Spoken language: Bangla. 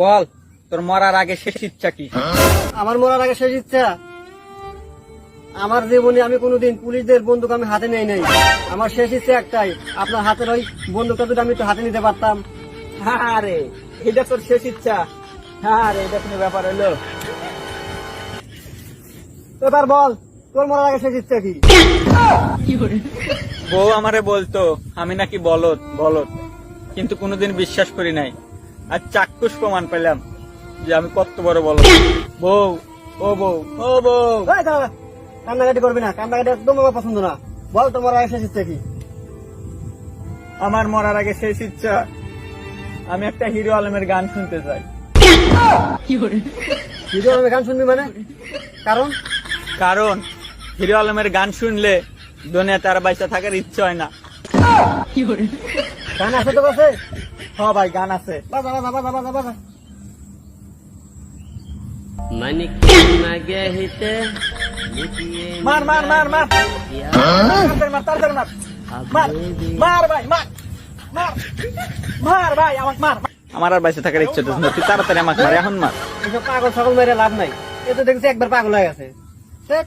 বল তোর মরার আগে শেষ ইচ্ছা কি? আমার মরার আগে শেষ ইচ্ছা? আমার জীবনে আমি কোনোদিন পুলিশদের বন্দুক আমি হাতে নেই নাই। আমার শেষ ইচ্ছা একটাই আপনার হাতের ওই বন্দুকটা যদি আমি একটু হাতে নিতে পারতাম। হ্যাঁ রে এটা তোর শেষ ইচ্ছা। হ্যাঁ রে এটা কোনো ব্যাপার হলো? এবার বল তোর মরার আগে শেষ ইচ্ছা কি? বউ আমারে বলতো আমি নাকি বলত বলত কিন্তু কোনোদিন বিশ্বাস করি নাই। আর চাক্ষুষ প্রমাণ পেলাম যে আমি কত বড় বলত বউ ও বউ ও বউ। কান্নাকাটি করবি না কান্নাকাটি একদম আমার পছন্দ না। বল তোর মরার আগে শেষ ইচ্ছা কি? আমার মরার আগে শেষ ইচ্ছা আমি একটা হিরো আলমের গান শুনতে চাই। ভিডিও আমি গান শুনবি মানে? কারণ? কারণ হিরো আলমের গান শুনলে দুনিয়া তার বাইসা থাকার ইচ্ছা হয় না। কি গান আছে তো কাছে হ্যাঁ ভাই গান আছে আমার আর বাইসে থাকার ইচ্ছে তাড়াতাড়ি আমাকে মার এখন মার। এসব পাগল সকল মেরে লাভ নাই। এ তো দেখছি একবার পাগল হয়ে গেছে। দেখ।